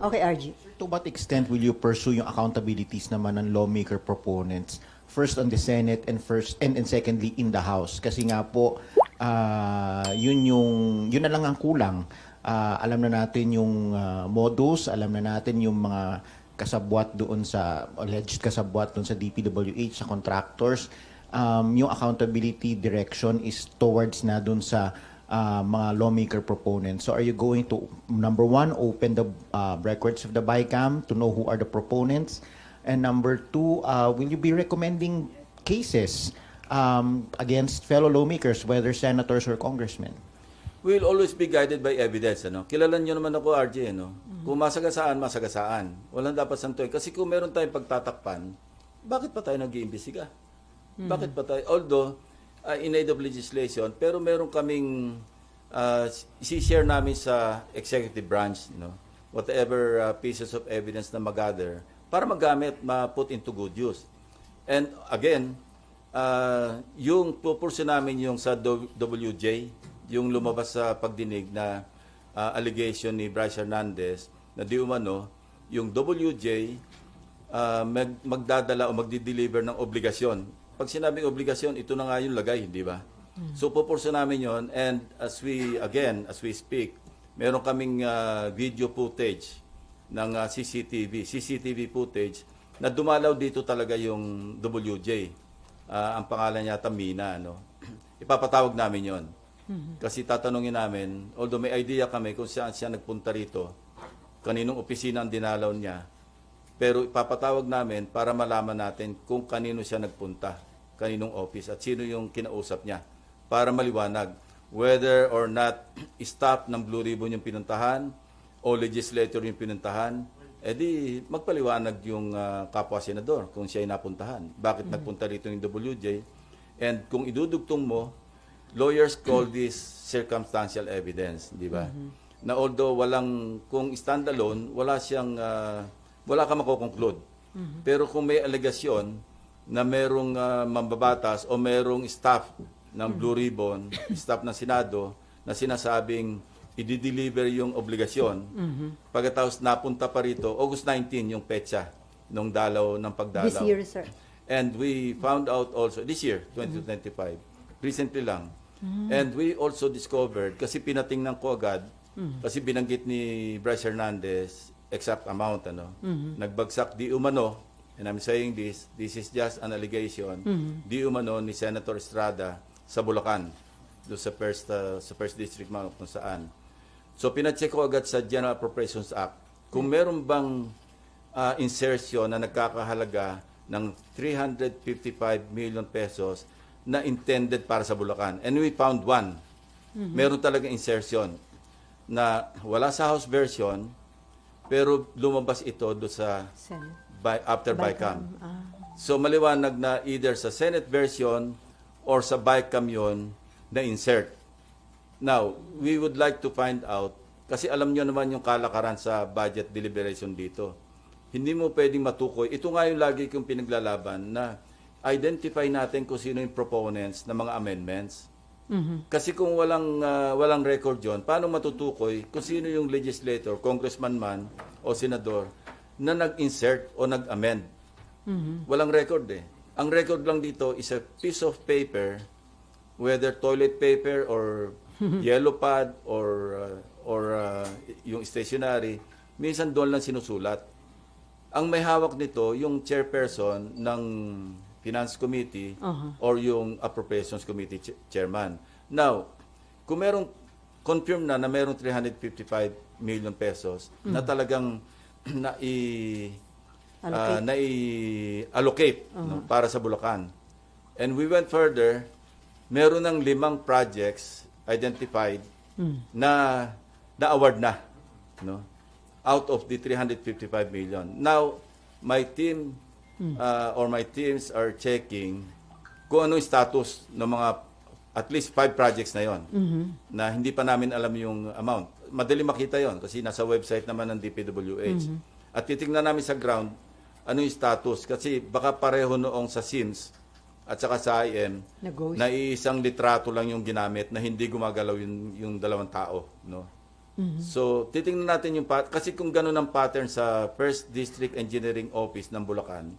Okay, RG. To what extent will you pursue yung accountabilities naman ng lawmaker proponents? First on the Senate and first and, and secondly in the House. Kasi nga po, ah, yun yung yun na lang ang kulang. Ah, alam na natin yung ah, modus, alam na natin yung mga kasabwat doon sa alleged kasabwat doon sa DPWH sa contractors. Um, yung accountability direction is towards na doon sa uh, mga lawmaker proponents. So are you going to, number one, open the uh, records of the BICAM to know who are the proponents? And number two, uh, will you be recommending cases um, against fellow lawmakers, whether senators or congressmen? We'll always be guided by evidence. Ano? Kilala niyo naman ako, RJ. Ano? Kung masagasaan, masagasaan. Walang dapat santoy. Kasi kung meron tayong pagtatakpan, bakit pa tayo nag-iimbestiga? Bakit pa tayo? Although, uh, in aid of legislation, pero meron kaming uh, isi-share namin sa executive branch, no? whatever uh, pieces of evidence na mag-gather, para magamit, ma-put into good use. And again, uh, yung pupursu namin yung sa WJ, yung lumabas sa pagdinig na uh, allegation ni Bryce Hernandez na di umano, yung WJ uh, mag, magdadala o magdi-deliver ng obligasyon. Pag sinabing obligasyon, ito na nga yung lagay, di ba? So pupursu namin yon and as we, again, as we speak, meron kaming uh, video footage ng uh, CCTV, CCTV footage na dumalaw dito talaga yung WJ. Ah, ang pangalan niya Tamina, no? Ipapatawag namin yon. Kasi tatanungin namin, although may idea kami kung saan siya nagpunta rito, kaninong opisina ang dinalaw niya, pero ipapatawag namin para malaman natin kung kanino siya nagpunta, kaninong office at sino yung kinausap niya para maliwanag whether or not staff ng Blue Ribbon yung pinuntahan o legislator yung pinuntahan, edi magpaliwanag yung ah, kapwa senador kung siya ay napuntahan. Bakit nagpunta rito yung WJ? And kung idudugtong mo, lawyers call this circumstantial evidence, di ba? Na although walang, kung standalone, wala siyang, ah, wala ka makokonclude. Pero kung may alegasyon na merong ah, mambabatas o merong staff ng Blue Ribbon, staff ng Senado, na sinasabing i-deliver yung obligasyon, pagkatapos napunta pa rito, August 19 yung petsa nung dalaw ng pagdalaw. This year, sir. And we found out also, this year, 2025, recently lang. And we also discovered, kasi pinatingnan ko agad, kasi binanggit ni Bryce Hernandez, exact amount, ano, nagbagsak di umano, and I'm saying this, this is just an allegation, di umano ni Senator Estrada sa Bulacan, do sa first, uh, sa first district mga kung saan. So pinacheck ko agad sa General Appropriations Act kung meron bang ah, insertion na nagkakahalaga ng 355 million pesos na intended para sa Bulacan. And we found one. Meron talaga insertion na wala sa House version pero lumabas ito do sa Senate. By, after BICAM. Ah. So maliwanag na either sa Senate version or sa BICAM yun na insert. Now, we would like to find out, kasi alam nyo naman yung kalakaran sa budget deliberation dito. Hindi mo pwedeng matukoy. Ito nga yung lagi kong pinaglalaban na identify natin kung sino yung proponents ng mga amendments. Kasi kung walang ah, walang record yon, paano matutukoy kung sino yung legislator, congressman man o senador na nag-insert o nag-amend? Walang record eh. Ang record lang dito is a piece of paper, whether toilet paper or yellow pad or uh, or uh, yung stationery, minsan doon lang sinusulat. Ang may hawak nito yung chairperson ng Finance Committee Aha. or yung Appropriations Committee ch- chairman. Now, kung merong confirm na na merong 355 million pesos na talagang na i Allocate. na i-allocate no, para sa Bulacan. And we went further, meron ng limang projects identified na na-award na no out of the 355 million. Now, my team uh, or my teams are checking kung ano yung status ng mga at least five projects na yon na hindi pa namin alam yung amount. Madali makita yon kasi nasa website naman ng DPWH. At titingnan namin sa ground ano yung status kasi baka pareho noong sa SIMS at saka sa IM Na-ghost. na iisang litrato lang yung ginamit na hindi gumagalaw yung, yung dalawang tao, no? So, titingnan natin yung pat kasi kung ganun ang pattern sa First District Engineering Office ng Bulacan,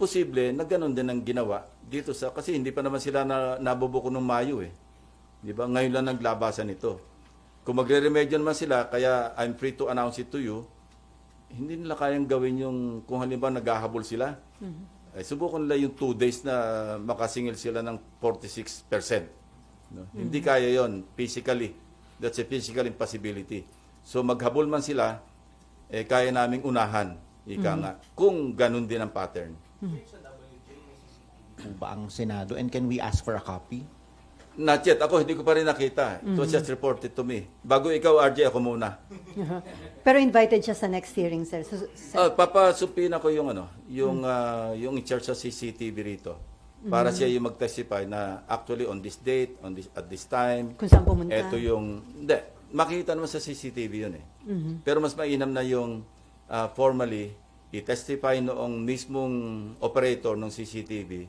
posible na ganun din ang ginawa dito sa kasi hindi pa naman sila na nabubuko ng Mayo eh. 'Di ba? Ngayon lang naglabasan ito. Kung magre-remedyo naman sila, kaya I'm free to announce it to you, hindi nila kayang gawin yung kung halimbawa naghahabol sila. Ay, subukan nila yung two days na makasingil sila ng 46%. No? Hindi kaya yon physically. That's a physical impossibility. So maghabol man sila, eh, kaya naming unahan. Ika nga. Kung ganun din ang pattern. Po ba ang Senado? And can we ask for a copy? Not yet. Ako, hindi ko pa rin nakita. It was just reported to me. Bago ikaw, RJ, ako muna. Pero invited siya sa next hearing, sir. So, sir, Uh, papasupin ako yung ano, yung ah, yung in charge sa CCTV rito. Para siya yung mag-testify na actually on this date, on this at this time, kung saan pumunta. ito yung hindi, makikita naman sa CCTV yun eh. Pero mas mainam na yung ah, formally i-testify noong mismong operator ng CCTV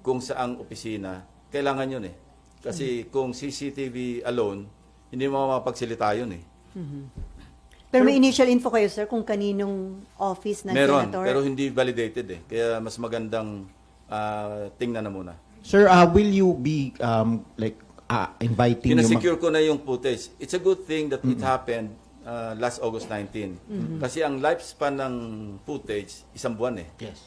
kung saang opisina, kailangan yun eh. Kasi kung CCTV alone, hindi mo mapagsilita yun eh. Pero may initial info kayo, sir, kung kaninong office ng Meron, senator? pero hindi validated eh. Kaya mas magandang ah, tingnan na muna. Sir, uh, will you be um, like uh, inviting yung mga- Pinasecure ko na yung footage. It's a good thing that it happened ah, last August 19. Kasi ang lifespan ng footage, isang buwan eh. Yes.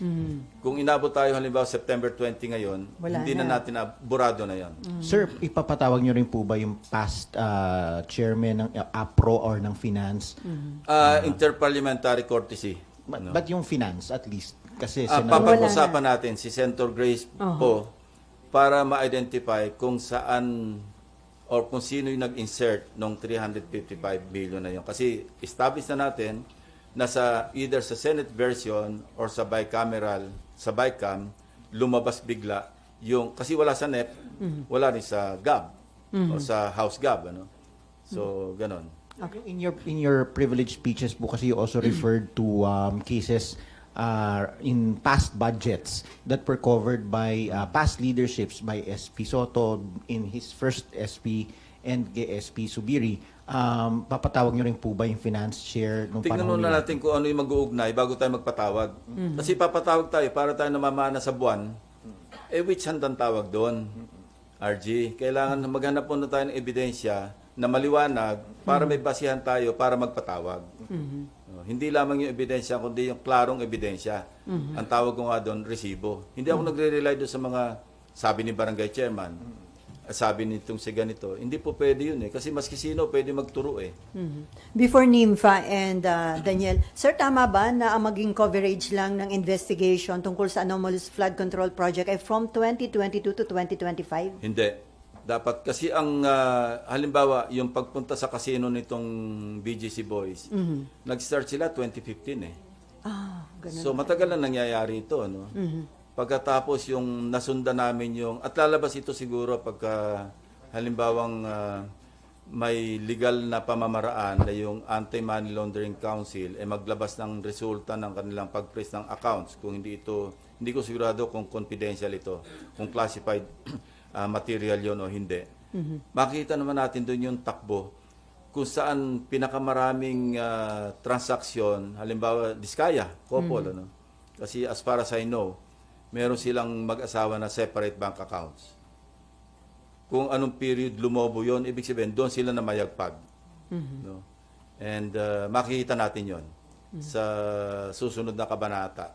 Kung inabot tayo halimbawa September 20 ngayon, Wala hindi na, na. natin na, burado na yon. Sir, ipapatawag niyo rin po ba yung past uh, chairman ng uh, APRO or ng finance? Ah, interparliamentary courtesy. But, ano? but yung finance at least kasi Senado- papag-usapan natin si Senator Grace po para ma-identify kung saan or kung sino yung nag-insert ng 355 billion na yun. Kasi establish na natin na sa either sa Senate version or sa bicameral, sa BICAM, lumabas bigla yung, kasi wala sa NEP, wala rin sa GAB o sa House GAB. Ano? So, ganon. In your in your privileged speeches po kasi you also referred to um, cases uh, in past budgets that were covered by uh, past leaderships by SP Soto in his first SP and kay SP Subiri. Um, papatawag niyo rin po ba yung finance chair nung Tingnan panahon muna nila? natin kung ano yung mag-uugnay bago tayo magpatawag. Kasi papatawag tayo para tayo namamana sa buwan. Eh, which hand ang tawag doon? RG, kailangan maghanap muna tayo ng ebidensya na maliwanag para may basihan tayo para magpatawag. Oh, hindi lamang yung ebidensya, kundi yung klarong ebidensya. Ang tawag ko nga doon, resibo. Hindi ako nagre-rely doon sa mga sabi ni barangay chairman, sabi nitong si ganito. Hindi po pwede yun eh. Kasi maski sino pwede magturo eh. Mhm. Before NIMFA and uh, Daniel, sir, tama ba na ang maging coverage lang ng investigation tungkol sa anomalous flood control project ay from 2022 to 2025? Hindi. Dapat kasi ang ah, halimbawa yung pagpunta sa casino nitong BGC Boys, nag-start sila 2015 eh. Ah, ganun. So matagal na nangyayari ito, no? Pagkatapos yung nasundan namin yung at lalabas ito siguro pagka halimbawang ah, may legal na pamamaraan na yung Anti-Money Laundering Council eh maglabas ng resulta ng kanilang pag-freeze ng accounts kung hindi ito hindi ko sigurado kung confidential ito, kung classified ah, material yon o hindi. Makita naman natin doon yung takbo kung saan pinakamaraming ah, transaksyon, halimbawa Diskaya, couple, ano? Kasi as far as I know, meron silang mag-asawa na separate bank accounts. Kung anong period lumobo yon, ibig sabihin, doon sila na mayagpag. No? And ah, makikita natin yon sa susunod na kabanata.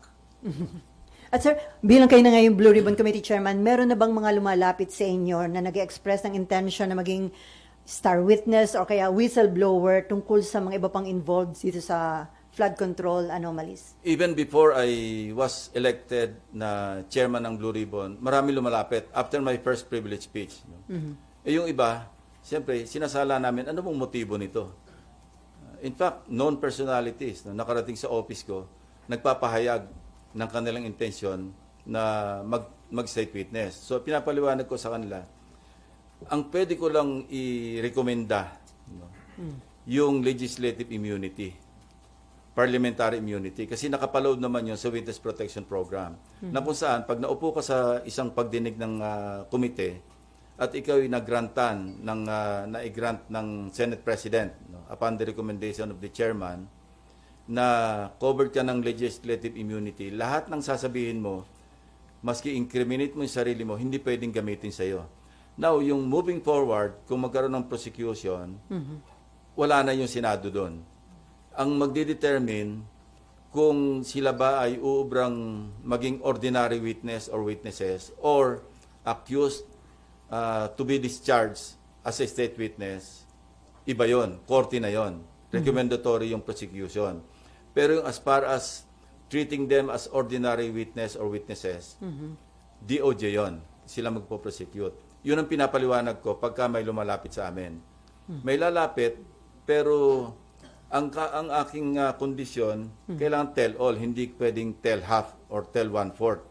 At sir, bilang kayo na ngayon Blue Ribbon Committee Chairman, meron na bang mga lumalapit sa inyo na nag express ng intention na maging star witness o kaya whistleblower tungkol sa mga iba pang involved dito sa flood control anomalies? Even before I was elected na chairman ng Blue Ribbon, marami lumalapit after my first privilege speech. No? Eh yung iba, siyempre, sinasala namin, ano bang motibo nito? Uh, In fact, known personalities na nakarating sa office ko, nagpapahayag ng kanilang intensyon na mag, mag-state witness. So, pinapaliwanag ko sa kanila, ang pwede ko lang i-recommenda no, yung legislative immunity parliamentary immunity kasi nakapaload naman yun sa Witness Protection Program na kung saan pag naupo ka sa isang pagdinig ng ah, komite at ikaw ay nagrantan ng ah, na-grant ng Senate President no, upon the recommendation of the chairman na covered ka ng legislative immunity, lahat ng sasabihin mo, maski incriminate mo yung sarili mo, hindi pwedeng gamitin sa'yo. Now, yung moving forward, kung magkaroon ng prosecution, wala na yung Senado doon. Ang magdidetermine kung sila ba ay uubrang maging ordinary witness or witnesses or accused uh, to be discharged as a state witness, iba yon, korte na yon. Recommendatory yung prosecution. Pero yung as far as treating them as ordinary witness or witnesses, DOJ yon. Sila magpo-prosecute. Yun ang pinapaliwanag ko pagka may lumalapit sa amin. May lalapit, pero ang ka, ang aking ah, kondisyon, kailangan tell all, hindi pwedeng tell half or tell one fourth.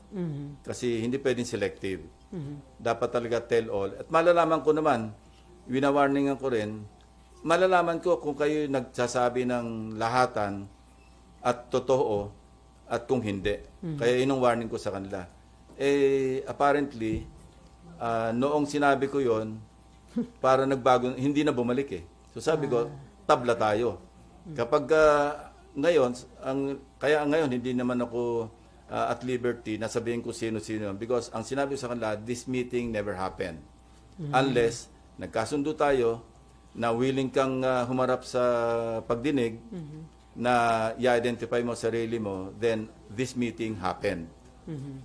Kasi hindi pwedeng selective. Dapat talaga tell all. At malalaman ko naman, winawarningan ko rin, malalaman ko kung kayo nagsasabi ng lahatan at totoo at kung hindi. Kaya yun ang warning ko sa kanila. Eh, apparently, ah, noong sinabi ko yon para nagbago, hindi na bumalik eh. So sabi ko, tabla tayo. Kapag ah, ngayon, ang, kaya ngayon hindi naman ako ah, at liberty na sabihin ko sino-sino. Because ang sinabi ko sa kanila, this meeting never happened. Unless nagkasundo tayo na willing kang ah, humarap sa pagdinig na i-identify mo sarili mo, then this meeting happened.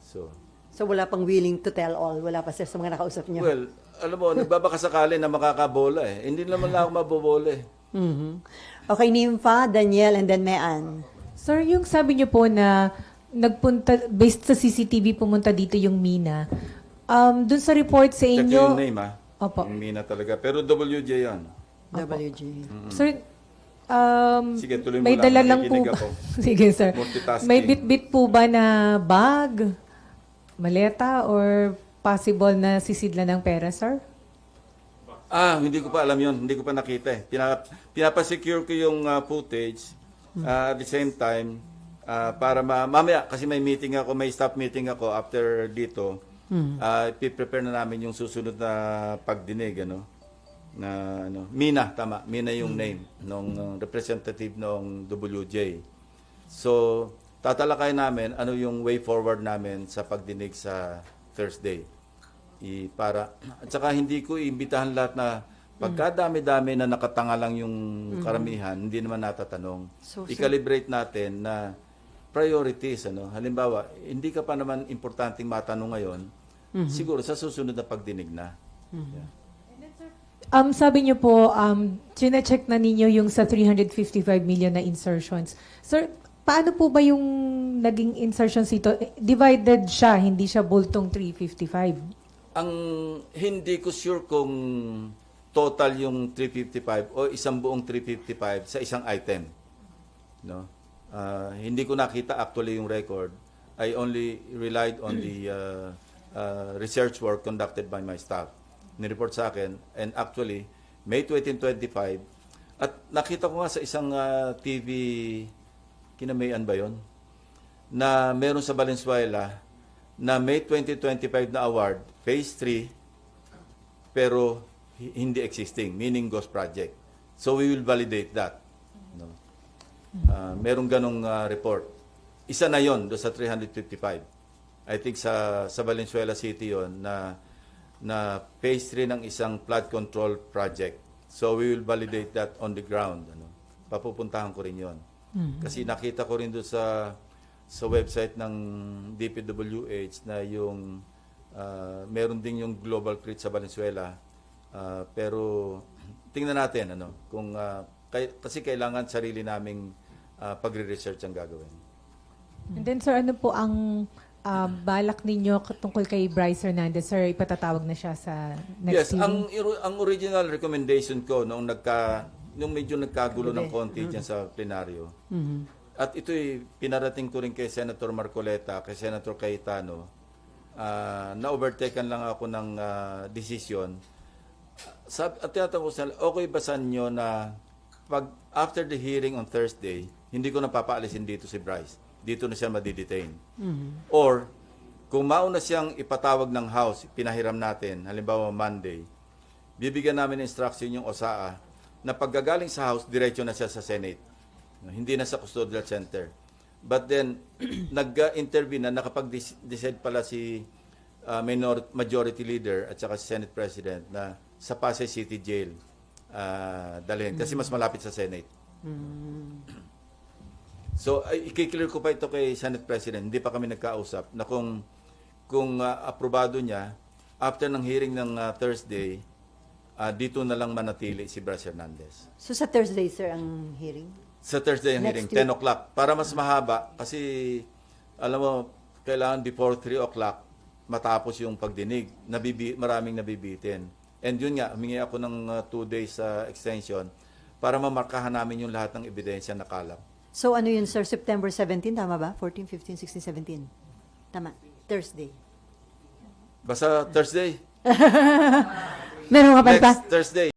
So, So wala pang willing to tell all. Wala pa sir sa mga nakausap niyo. well, alam mo, nagbabaka sakali na makakabola eh. Hindi naman lang ako mabobola eh. Mhm. Okay, Nympha, Daniel, and then Mean. Sir, yung sabi niyo po na nagpunta, based sa CCTV, pumunta dito yung Mina. Um, dun sa report sa Check inyo, yung name ah. Opo. Yung Mina talaga. Pero WJ yan. WG. Sir, um, Sige, tuloy mo may lang. dala lang po Nakikinig ba? ako. Sige, sir. Multitasking. May bit-bit po ba na bag, maleta, or possible na sisidla ng pera, sir? Ah, hindi ko pa alam yon, Hindi ko pa nakita eh. Pinap pinapasecure ko yung ah, footage ah, at the same time ah, para ma mamaya kasi may meeting ako, may staff meeting ako after dito. Ah, i-prepare na namin yung susunod na pagdinig ano? Na ano? Mina tama. Mina yung name ng representative ng WJ so tatalakay namin ano yung way forward namin sa pagdinig sa Thursday. I, para at saka hindi ko iimbitahan lahat na pagkadami-dami na nakatanga lang yung karamihan hindi naman natatanong. So, i-calibrate natin na priorities ano halimbawa hindi ka pa naman importanteng matanong ngayon siguro sa susunod na pagdinig na Yeah. Um, sabi niyo po, um, check na ninyo yung sa 355 million na insertions. Sir, paano po ba yung naging insertions ito? Eh, Divided siya, hindi siya bultong 355. Ang hindi ko sure kung total yung 355 o isang buong 355 sa isang item. No? Ah, hindi ko nakita actually yung record. I only relied on the uh, uh, research work conducted by my staff. Nireport sa akin and actually May 2025 at nakita ko nga sa isang ah, TV kinamayan ba yon na meron sa Valenzuela na May 2025 na award, phase 3, pero hi- hindi existing, meaning ghost project. So we will validate that. No? Ah, merong ganong ah, report. Isa na yon do sa 355. I think sa sa Valenzuela City yon na na phase 3 ng isang flood control project. So we will validate that on the ground. Ano? Papupuntahan ko rin yon. Kasi nakita ko rin doon sa sa website ng DPWH na yung ah, meron din yung global crit sa Valenzuela. Ah, pero tingnan natin ano kung ah, kay- kasi kailangan sarili naming ah, pagre-research ang gagawin. And then, sir, ano po ang um, balak ninyo tungkol kay Bryce Hernandez? Sir, ipatatawag na siya sa yes, next hearing? ang ang original recommendation ko nung nagka nung medyo nagkagulo ng konti diyan sa plenaryo. At ito'y pinarating ko rin kay Senator Marcoleta, kay Senator Cayetano, ah, na-overtaken lang ako ng ah, decision. Sab at tinatanong ko okay ba sa inyo na pag after the hearing on Thursday, hindi ko na papaalisin dito si Bryce. Dito na siya madidetain. Or, Kung mauna siyang ipatawag ng House, pinahiram natin, halimbawa Monday, bibigyan namin ng instruction yung OSAA na paggagaling sa House, diretso na siya sa Senate. Hindi na sa custodial center. But then, nag-intervene na nakapag-decide pala si uh, minor, majority leader at saka si Senate President na sa Pasay City Jail uh, dalhin kasi mas malapit sa Senate. So, ay, ikiklear ko pa ito kay Senate President. Hindi pa kami nagkausap na kung kung uh, aprobado niya, after ng hearing ng uh, Thursday, uh, dito na lang manatili si Bras Hernandez. So sa Thursday, sir, ang hearing? Sa Thursday ang Next hearing, week. 10 o'clock. Para mas mahaba, kasi alam mo, kailangan before 3 o'clock matapos yung pagdinig. Nabibi, maraming nabibitin. And yun nga, humingi ako ng 2 days uh, extension para mamarkahan namin yung lahat ng ebidensya na kalap. So ano yun, sir? September 17, tama ba? 14, 15, 16, 17. Tama. Thursday. Basta Thursday, Meron ka pa next Thursday.